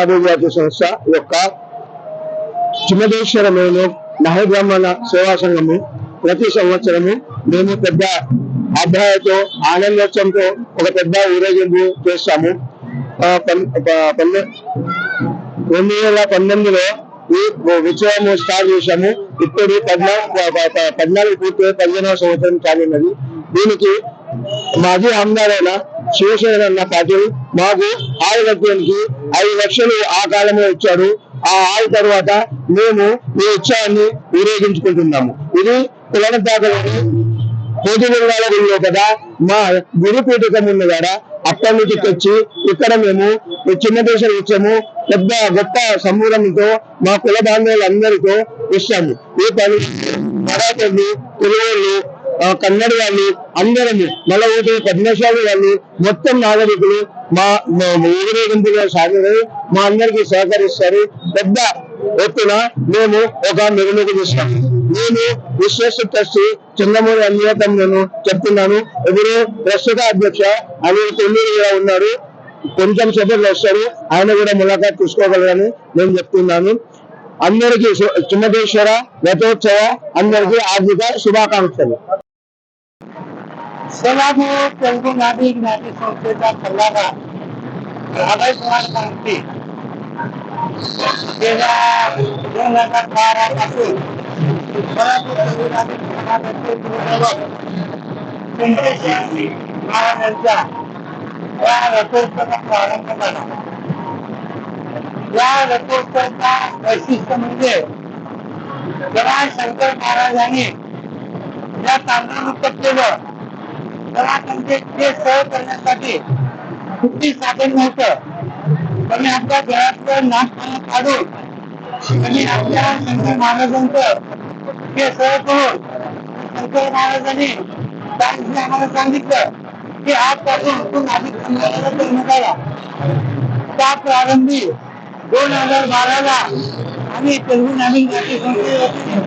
అభివృద్ధి సంస్థ యొక్క చిన్నదేశ్వర మేము నహబ్రహ్మణ సేవా సంఘము ప్రతి సంవత్సరము మేము పెద్ద అభ్యాయతో ఆనందోత్సవంతో ఒక పెద్ద ఊరేగింపు చేస్తాము ఆ, పన్- ప- పన్నె- రెండు వేల పంతొమ్మిదిలో ఈ ఉత్సవం స్టార్ట్ చేశాము ఇప్పుడు పద్నాలుగు ప- ప- పద్నాలుగు పూర్తి పదిహేనవ సంవత్సరం చాలినది దీనికి మాజీ ఆమదారైన శివసేన అన్న పాటిల్ మాకు ఆరు ఐదు లక్షలు ఆ కాలంలో ఇచ్చాడు ఆ ఆరు తర్వాత మేము ఈ ఉత్సవాన్ని వినియోగించుకుంటున్నాము. ఇది కులనతాకలోని కోటి బెంగాల గుడిలో కదా. మా గురు పీఠకం ఉంది అక్కడి నుంచి తెచ్చి ఇక్కడ మేము చిన్న దేశం ఇచ్చాము. పెద్ద గొప్ప సమూహంతో మా కుల బాంధవులందరితో ఇస్తాము. ఈ పని మరాఠీ తెలుగు కన్నడ వాళ్ళు అందరము నలభై పద్మశాలి వాళ్ళు మొత్తం నాగరికులు మా ఊరేగింపుగా సాగుతారు మా అందరికి సహకరిస్తారు. పెద్ద ఎత్తున మేము ఒక నిర్ణయం తీస్తాం నేను విశ్వస్ ట్రస్ట్ చంద్రమూరి అన్యతం నేను చెప్తున్నాను. ఎవరు ప్రస్తుత అధ్యక్ష అనిల్ కొల్లూరు ఉన్నారు. కొంచెం సేపట్లో వస్తారు. ఆయన కూడా ములాఖాత్ తీసుకోగలరని నేను చెప్తున్నాను. అందరికీ సు- చిన్నదేశ్వర రథోత్సవ అందరికీ ఆర్థిక శుభాకాంక్షలు. ಸಲಹು ತೆಲುಗು ನಾಡಿ ನಾಟಿ ಸಂಸ್ಕೃತ ಕನ್ನಡ ನಾಗೈ ಸಮಾಜ ಸಂಸ್ಥೆ दोन हज़ार बारा पासून शंकर महाराजांनी या तांदूळ केलं तेव्हा त्यांचे ते सह करण्यासाठी कुठली साधन नव्हतं. त्यांनी आपल्या घरातलं नागपानं काढून आणि आपल्या शंकर महाराजांचं ते सह करून शंकर महाराजांनी त्या आम्हाला सांगितलं की आजपासून तू नाभिक समाजाला जन्म झाला त्या प्रारंभी दोन हजार बाराला आम्ही तेलुगू नाभिक जाती संस्थेवतीने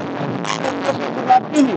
केली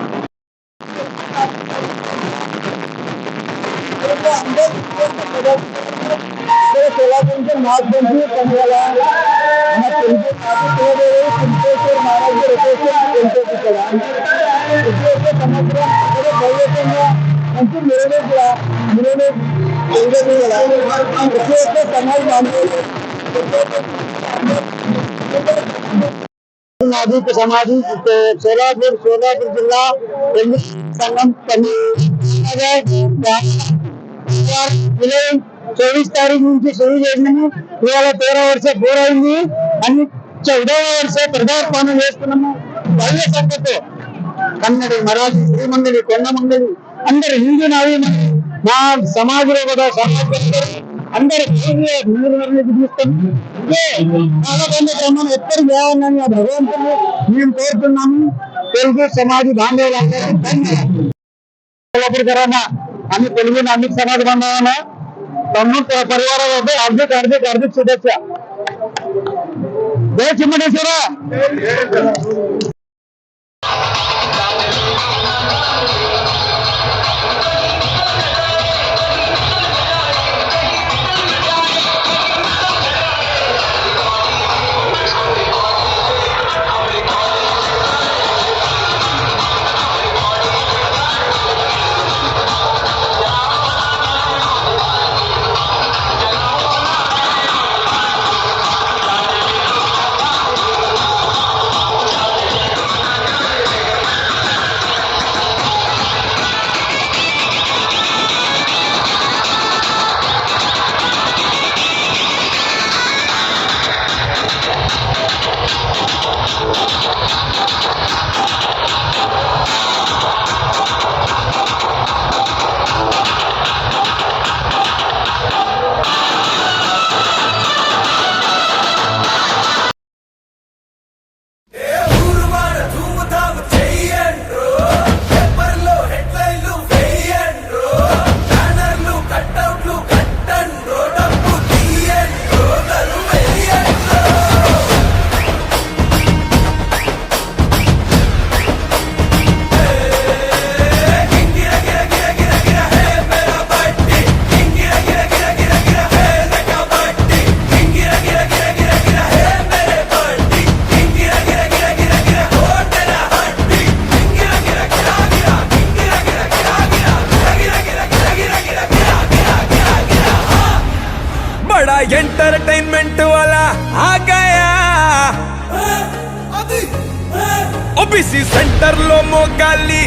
सोलह दिन के माध्यम से कम लगा सिद्धेश्वर महाराज के रथोत्सव चला सिद्धेश्वर समग्र अंतिम निर्णय किया उन्होंने समाज मानते సమాధి సోలాపూర్ సోలాపూర్ జిల్లా తెలుగు సంఘం పని. జూలై చౌబీస్ తారీఖు నుంచి శురు చేసినాము. ఇవాళ తేరా వర్ష పూరైంది. అన్ని చౌదవ వర్ష ప్రదార్పణం చేస్తున్నాము. భవ్య సంఖ్యతో కన్నడి మరాఠీ కొండ కొండమంగళి అందరు హిందూ నావి మా సమాజంలో కూడా సమాజం అందరు చూస్తాం ఇదే నాగబంధ క్రమం ఎప్పుడు కావాలని ఆ భగవంతుని మేము కోరుతున్నాము తెలుగు సమాజ బాంధవులందరూ ధన్యవాదాలు కరోనా आम्ही तेलुगू नामिक समाज बांधवांना प्रमुख परिवारामध्ये हार्दिक हार्दिक हार्दिक शुभेच्छा जय चिमणेश्वरा సెంటర్లో మొగాలి